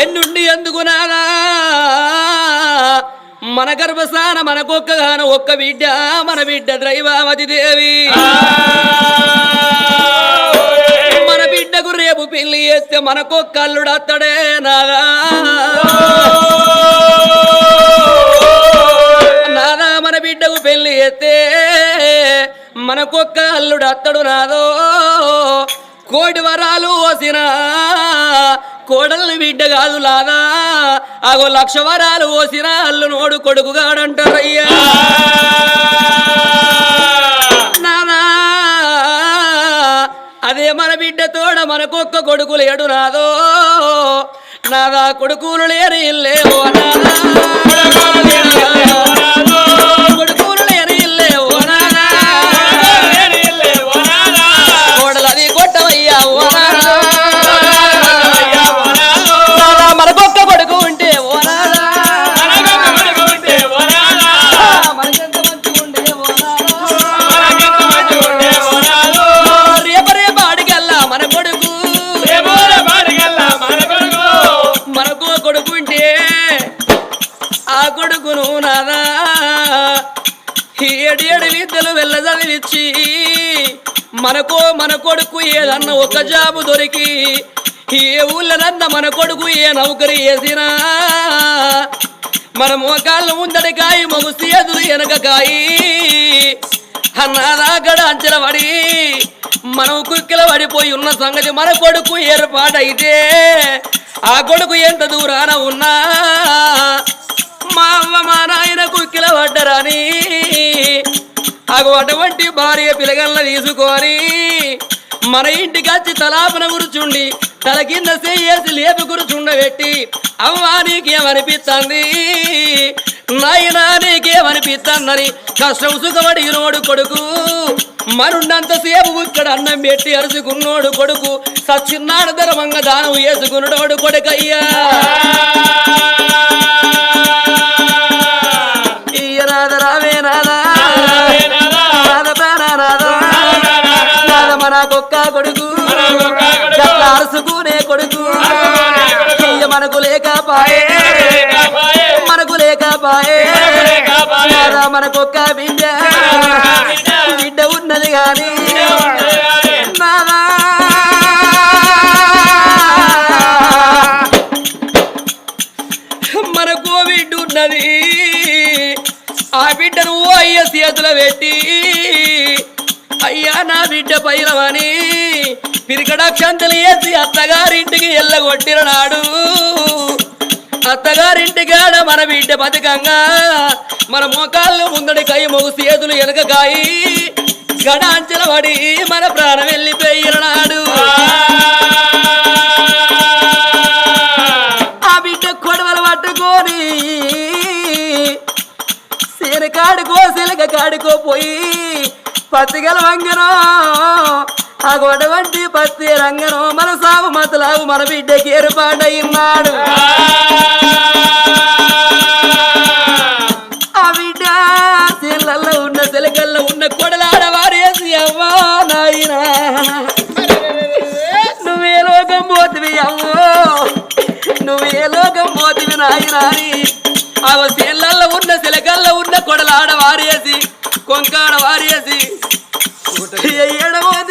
ఎన్నుండి ఎందుకు నానా? మన గర్భస్థాన మనకొక్కగాన ఒక్క బిడ్డ మన బిడ్డ ద్రైవావతి దేవి. మన బిడ్డకు రేపు పెళ్ళి చేస్తే మనకొక్క అల్లుడు అత్తడే నాగా నాదా మన బిడ్డకు పెళ్ళి చేస్తే మనకొక్క అల్లుడు అత్తడు నాదో? కోటి వరాలు వసినా కోడల్ని బిడ్డ కాదు లాదా. అగో లక్ష వరాలు ఓసిన అల్లు నోడు కొడుకుగాడంటారయ్యా. నానా అదే మన బిడ్డ తోడ మనకొక్క కొడుకు లేడు నాదో. నాదా కొడుకులు లేరు ఇల్లేవో నాదా విద్యలు మనకో మన కొడుకు ఏదన్న ఒక జాబు దొరికి ఏ ఊళ్ళనన్న మన కొడుకు ఏ నౌకరి వేసినా మన మోకాళ్ళు ముందడి కాయి మగు సేదులు వెనక కాయి. అన్నదాకడ అంచెల పడి మనం కుక్కిల పడిపోయి ఉన్న సంగతి మన కొడుకు ఏర్పాటైతే ఆ కొడుకు ఎంత దూరాన ఉన్నా మా అమ్మ మా నాయన కుక్కిల పడ్డరని అగు అటువంటి భార్య పిలగల్ల తీసుకొని మన ఇంటికి వచ్చి తలాపన కూర్చుండి తల కింద చేసి లేపు కూర్చుండబెట్టి అమ్మా నీకేమనిపిస్తుంది? నాయనా నీకేమనిపిస్తుందని కష్టం సుఖపడి నోడు కొడుకు మరున్నంత ఇక్కడ అన్నం పెట్టి అరుచుకున్నోడు కొడుకు సచ్చిన్నాడు ధర్మంగా దానం వేసుకున్నోడు కొడుకయ్యా. మనకు లేకపాయే. మనకు లేకపాయే. మనకొక్క బిడ్డ. బిడ్డ ఉన్నది నాదా మన కోవిడ్ ఉన్నది. ఆ బిడ్డను అయ్య చేతుల పెట్టి అయ్యా నా బిడ్డ పైలవని పిరికడాక్షంతలు వేసి అత్తగారింటికి ఎల్లగొట్టిన నాడు అత్తగారింటికాడ మన బిడ్డ బతికంగా. మన మోకాళ్ళు ముందడి కై మొగు చేతులు వెనక గడాంచల పడి మన ప్రాణం వెళ్ళిపోయిన నాడు. ఆ బిడ్డ కొడవలు పట్టుకొని సీర కాడుకో కాడుకోపోయి కాడుకో పోయి పత్తిగల వంగనో ఆ గొడవంటి పత్తి రంగనో మన సాగు మతలాగు మన బిడ్డకి ఏర్పాటయ్యున్నాడు. ఆ బిడ్డ సీళ్ళల్లో ఉన్న సిలకల్లో ఉన్న కొడలాడ వారేసి అవ్వా నాయనా నువ్వే లోకం పోతివి అమ్మో నువ్వే లోకం పోతివి నాయనా అని. ఆ సీళ్ళల్లో ఉన్న సిలకల్లో ఉన్న కొడలాడ వారేసి కొంకాడ వారేసి ఎడమోది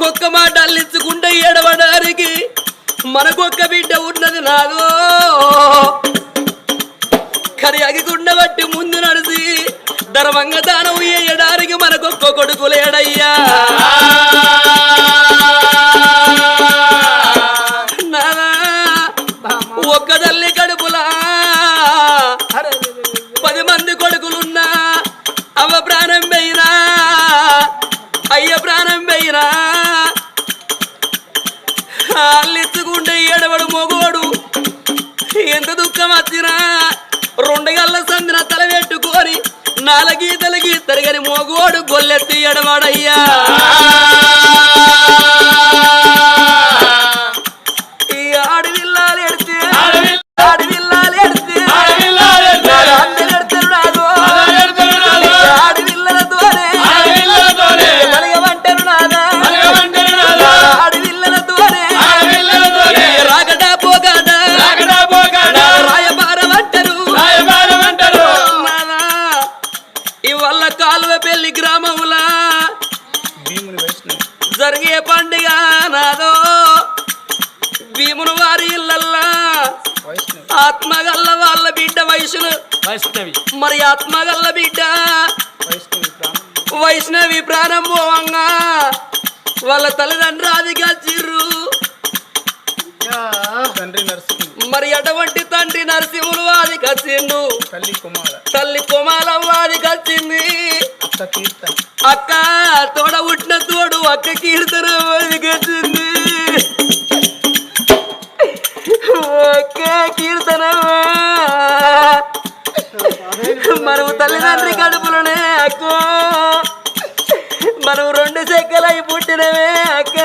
ఒక్కొక్క మాట అల్లించకుండా ఏడవడానికి మనకొక్క బిడ్డ ఉన్నది నాదో కరి అగిగుండ బట్టి ముందు నడిచి ధర్మంగా దానం వేయడానికి ఒక్క కొడుకులేడయ్యా వాళ్ళ తల్లిదండ్రి అది చిర్రు. తండ్రి మరి అటువంటి తండ్రి నరసింహులు వాది కచ్చిండు తల్లి కుమార తల్లి కొమాలం వాది కచ్చింది అక్క తోడ ఉట్టిన తోడు అక్క కీర్తన వాది కచ్చింది అక్క కీర్తన. మరువు తల్లిదండ్రి కడుపులోనే అక్క. పుట్టినవే అక్క.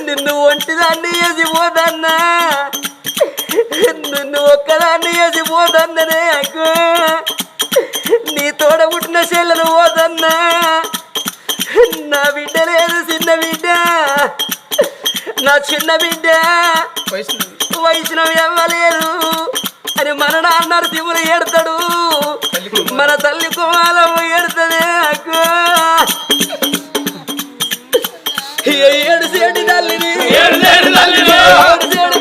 నిన్ను ఒంటిదాన్ని వేసిపోదన్నా నిన్ను ఒక్కదాన్ని వేసిపోదన్ననే అక్క. నీ తోడ పుట్టిన చెల్లెలు పోదన్నా. నా బిడ్డ లేదు చిన్న బిడ్డ. నా చిన్న బిడ్డ వైష్ణవి. అవ్వలేదు. అని మన నాన్న తిమ్ములు ఏడతాడు. మన తల్లి కుమారం ఏడుతుంది అక్క. ఏడు సేడు తల్లిని. ఏడు సేడు తల్లిని. ఏడు సేడు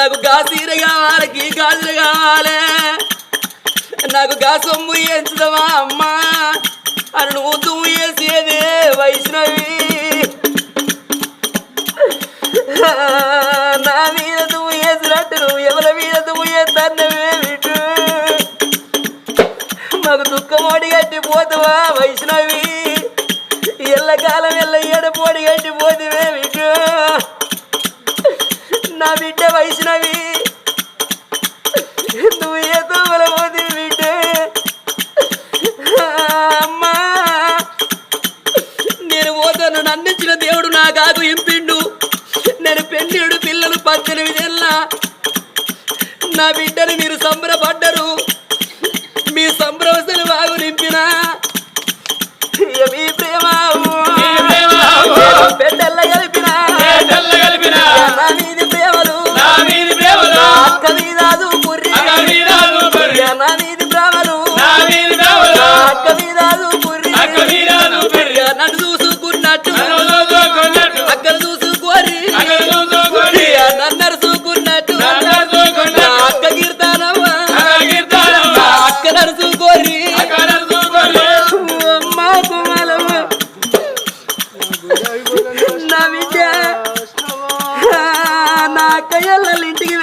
నాకు గాసీర కావాలి గీ గాజులు కావాలి నాకు గా సొమ్ము ఎంచుదవా అమ్మా? అని నువ్వు దుమ్ము వేసేదే వైష్ణవి. నా మీద దుమ్ము వేసినట్టు నువ్వు ఎవరి మీద దుమ్ము వేస్తానవే బిడ్డు మాకు దుఃఖం ఓడి గట్టి వైష్ణవి? ఎల్లకాలం ఎల్ల ఏడపోడి గట్టి పోతువే బిడ్డని మీరు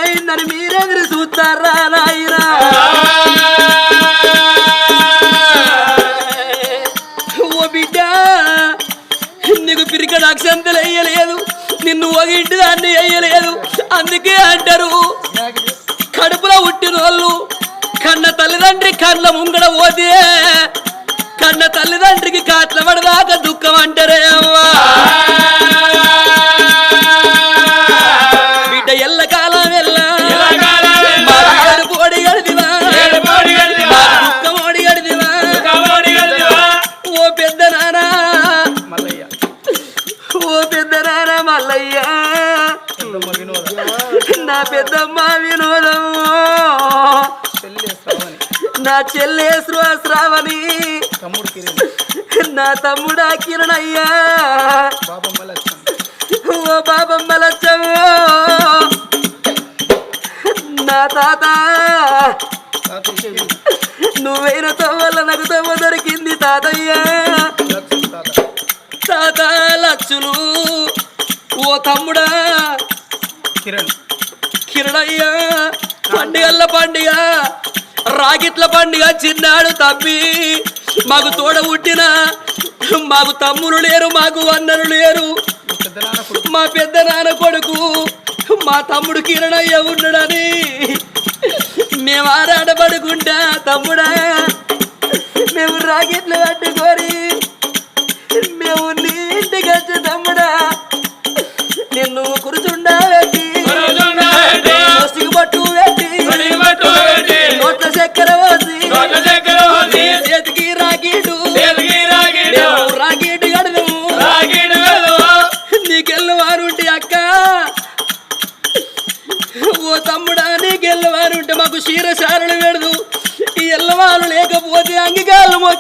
ఎల్లల ఇంటికి చూస్తారా నాయనా? ఓ బిడ్డ నీకు పిరిక అక్షంతలు వేయలేదు. నిన్ను ఒక ఇంటి దాన్ని వేయలేదు. అందుకే అంటారు కడుపులో పుట్టిన వాళ్ళు కన్న తల్లిదండ్రి కళ్ళ ముంగడ పోతే కన్న తల్లిదండ్రికి కాట్ల పడదాకా దుఃఖం అంటారే అవ్వా వినోద నా పెద్దమ్మ వినోదము నా చెల్లె శ్రావణి. తమ్ముడు కిరణ్ నా తమ్ముడా కిరణయ్యా. బాబమ్మ లక్ష్మణ్ ఓ బాబమ్మ లచ్చము నా తాత. నువ్వైన వల్ల నాకు తమ్మ దొరికింది తాతయ్య. తాత లచ్చులు. ఓ తమ్ముడా. కిరణ్. కిరణయ్య పండుగల్ల పండుగ రాగిట్ల పండుగ చిన్నాడు తప్పి మాకు తోడ పుట్టిన మాకు తమ్ములు లేరు మాకు అన్నలు లేరు. మా పెద్ద నాన్న కొడుకు మా తమ్ముడు కిరణయ్య ఉన్నాడని. మేము ఆరాడబడుకుంటా తమ్ముడా.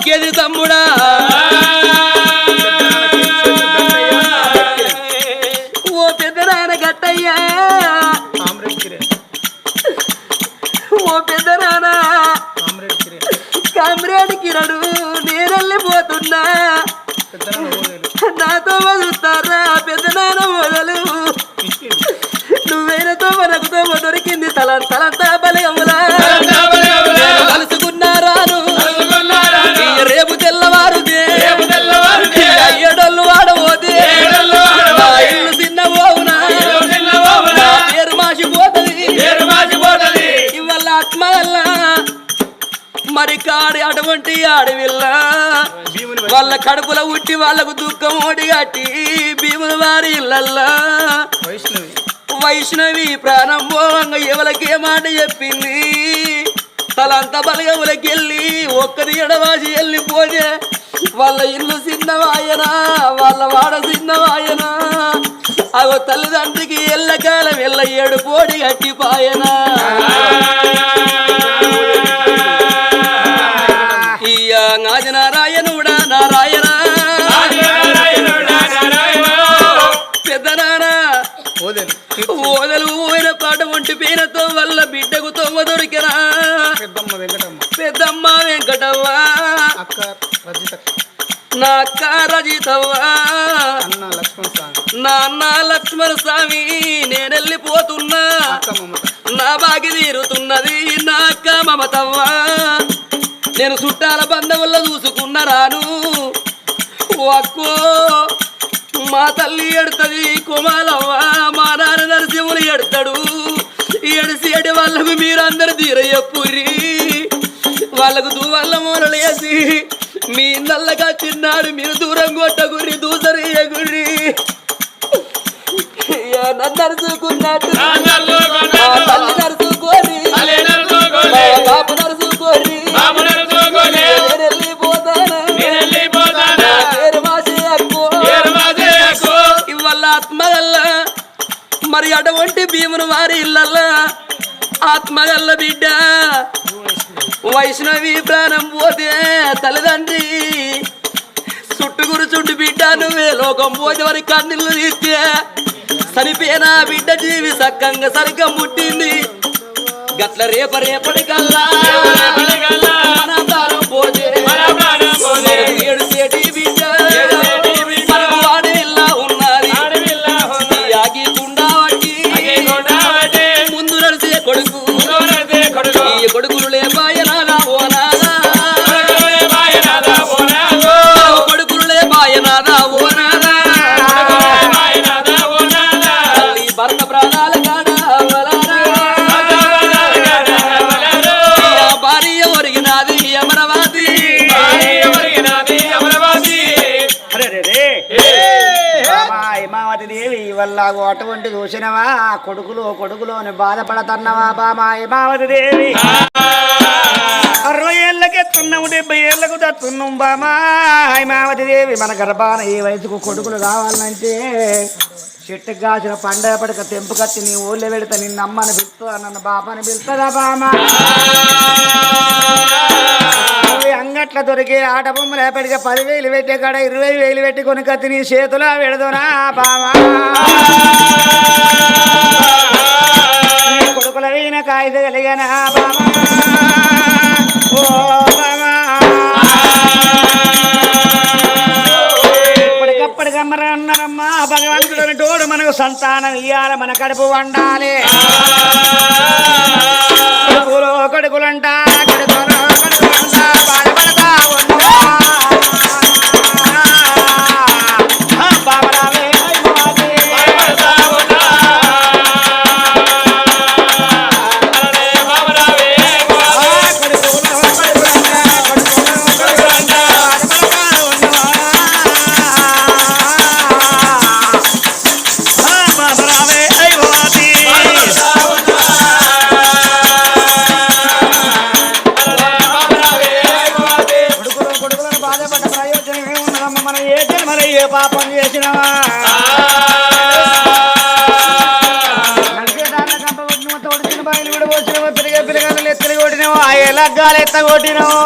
అంగికాలు తమ్ముడా. ఓ పెద్ద గట్టయ్యా. ఓ పెద్ద కామ్రేడ్ కిరణు కామ్రేడ్ కిరడు నేనెళ్ళిపోతున్నా. నాతో వదులుతారా పెద్ద వదలు మొదలు మనకుతో తోమ దొరికింది తల తలంతా బలగములా కాడి అటువంటి ఆడవిల్ల. వాళ్ళ కడుపులో ఉట్టి వాళ్ళకు దుఃఖం ఓడి కట్టి భీముల వారి ఇళ్ళల్లా. వైష్ణవి. వైష్ణవి ప్రాణం పోవంగా ఎవరికి మాట చెప్పింది. తలంతా బలగములకి వెళ్ళి ఒక్కది ఎడవాసి వెళ్ళిపోతే వాళ్ళ ఇల్లు చిన్నవాయన వాళ్ళ వాడ చిన్నవాయన అగో తల్లిదండ్రికి ఎల్లకాలం ఎల్ల ఏడు కోడి కట్టిపాయనా పేరుతో వల్ల బిడ్డకు తొమ్మ దొరికినా. పెద్దమ్మ వెంకటవ్వ. నా అక్క రజితవ్వ. అన్న లక్ష్మణ్ స్వామి. నా అన్న లక్ష్మణ స్వామి నేనెళ్ళిపోతున్నా. నా బాగి తీరుతున్నది నా అక్క మమతవ్వ. నేను చుట్టాల బంధువుల్లో చూసుకున్న రాను. అక్కో మా తల్లి ఎడుతుంది కుమాలవ్వ మా నాన్న నరసింహులు ఎడతాడు. ఎడిసి ఎడి వాళ్ళకు మీరందరు తీరయ్య పురి. వాళ్ళకు దూవల్ల మూలలేసి మీ నల్లగా చిన్నాడు మీరు దూరం కొట్టగురి దూసరయ్య గురి మరి అటువంటి భీమును వారి ఇళ్ళల్లా ఆత్మగల్ల బిడ్డ. వైష్ణవి ప్రాణం పోతే తల్లిదండ్రి చుట్టుగురు చుట్టు బిడ్డ నువ్వే లోకం పోతే వారి కన్నీళ్ళు తీస్తే చనిపోయిన బిడ్డ జీవి సక్కంగా సరిగ్గా పుట్టింది గట్ల రేప మన కొడుకులు. వల్ల అటువంటి చూసినవా? కొడుకులు కొడుకులు అని బాధపడతన్నవా బామా హిమావతి దేవి అరవై ఏళ్ళకి ఎత్తున్నాము డెబ్బై ఏళ్ళకు తత్తున్నాం బామా హిమావతి దేవి మన గర్భాన ఈ వయసుకు కొడుకులు కావాలంటే చెట్టుకు కాసిన పండగ పడక తెంపు కత్తి నీ ఊళ్ళో పెడతా నిన్న అమ్మని పిలుస్తా నన్ను బాబాని పిలుస్తుందా బామా? అంగట్ల దొరికే ఆట బొమ్మలు ఎప్పటికే పదివేలు పెట్టే కాడ ఇరవై వేలు పెట్టి కొనుకత్తి నీ చేతిలో పెడదునా బామా నీ కొడుకుల వీణ కాయిద కలిగనా బామా ఓ బామా భగవంతుడిని తోడు మనకు సంతానం ఇయ్యాల మన కడుపు వండాలి. కొడుకులు ఏ పాపం చేసినవా? నడిచేదాన్న కంప కొట్టినవా? తోడిచిన బాయిలు కూడా ఎత్త కొట్టినావు?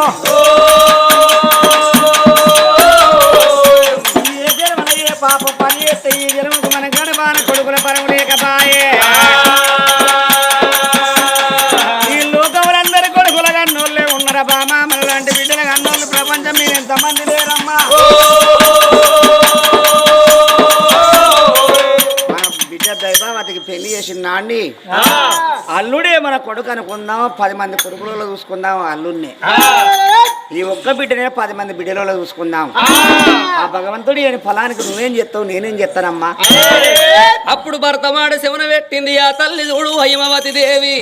అల్లుడే మన కొడుకు అనుకుందాం పది మంది కొడుకులలో చూసుకుందాం అల్లుడిని ఈ ఒక్క బిడ్డనే పది మంది బిడ్డలలో చూసుకుందాం. ఆ. భగవంతుడు ఈయన ఫలానికి నువ్వేం చెప్తావు నేనేం చెప్తానమ్మా అప్పుడు భర్తమాడ శవన పెట్టింది ఆ తల్లి చూడు హైమవతి దేవి.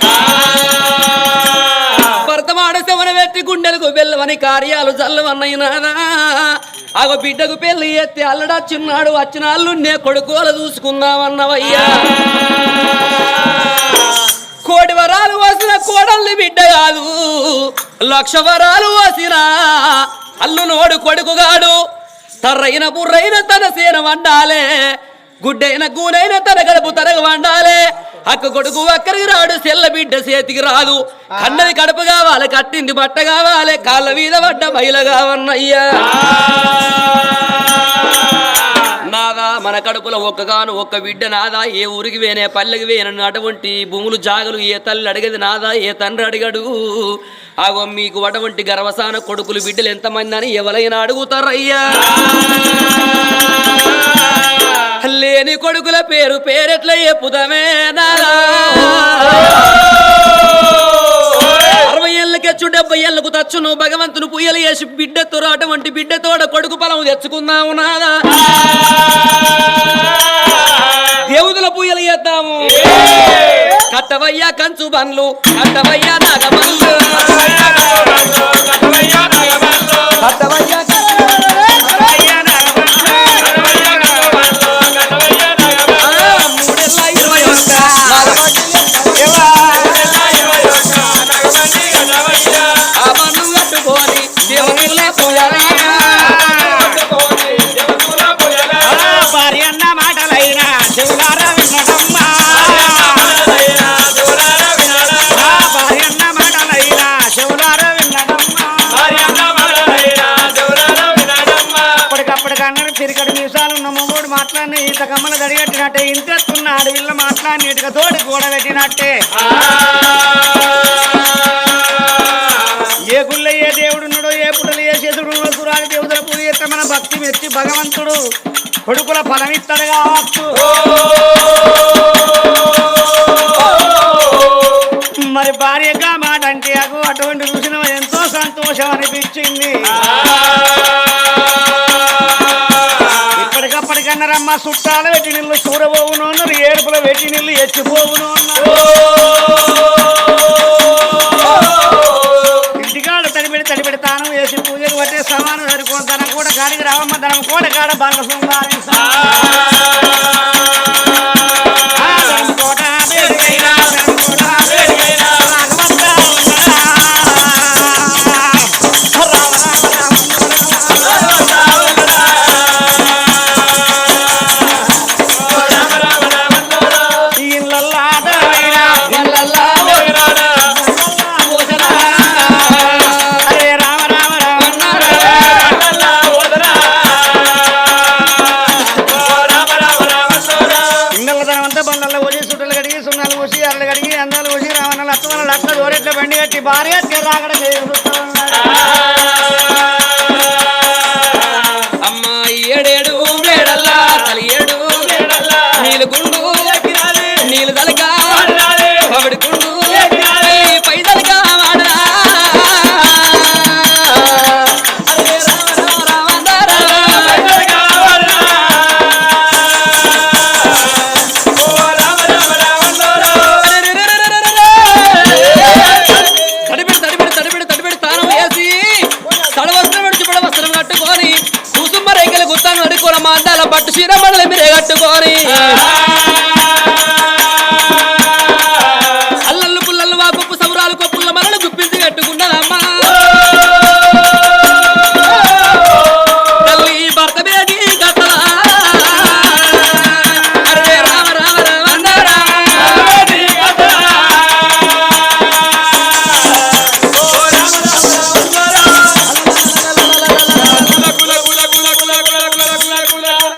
భర్తమాడ శవన పెట్టి గుండెలకు బెల్లవని కార్యాలు చల్లవన్నయినాదా ఆగో బిడ్డకు పెళ్ళి ఎత్తి అల్లడచ్చిన్నాడు వచ్చిన అల్లుండే కొడుకోలు చూసుకుందామన్నవయ్యా. కోటి వరాలు వసిన కోడల్ని బిడ్డ కాదు లక్ష వరాలు వసిన అల్లునోడు కొడుకుగాడు తర్రైన బుర్రైన తన సేన వండాలే గుడ్డైన గూనైన తన గడుపు తరగ వండాలే. అక్క కొడుకు అక్కడికి రాడు సెల్ల బిడ్డ చేతికి రాదు. కన్నది కడుపు కావాలి కట్టింది బట్ట కావాలి కాళ్ళ మీద పడ్డ మహిళ కావన్నయ్యా. కడుపులో ఒక్కగాను ఒక్క బిడ్డ నాదా? ఏ ఊరికి వేనే పల్లెకి వేనను అటువంటి భూములు జాగలు ఏ తల్లి అడిగేది నాదా? ఏ తండ్రి అడిగడు? ఆగో మీకు అటువంటి గర్వసాన కొడుకులు బిడ్డలు ఎంతమంది అని ఎవరైనా అడుగుతారయ్యా. లేని కొడుకుల పేరు పేరెట్ల ఎప్పుదమే నాదా ఏళ్ళకెచ్చు డెబ్బై ఏళ్ళకు తచ్చును. భగవంతుని పుయ్యలు వేసి బిడ్డతో అటువంటి బిడ్డతోడ కొడుకు పొలం తెచ్చుకుందాము నాదా. దేవుదుల పూయలు చేద్దాము కట్టవయ్యా కంచు బండ్లు కట్టవయ్యా నాగబండ్లు కట్టవయ్యా మన ఎత్తి భగవంతుడు కొడుకుల ఫలం కావచ్చు మరి భార్యగా మాట అంటే అగు అటువంటి చూసిన ఎంతో సంతోషం అనిపించింది. ఇప్పటికప్పటికన్నారమ్మ చుట్టాల వెట్టి నీళ్ళు చూడబోవును అన్నారు ఏడుపుల వెట్టి నీళ్ళు ఎచ్చిపోవును అన్నారు సమానం కూడా గాడికి రావమ్మ తన కూడా కాడ బండ సుందారి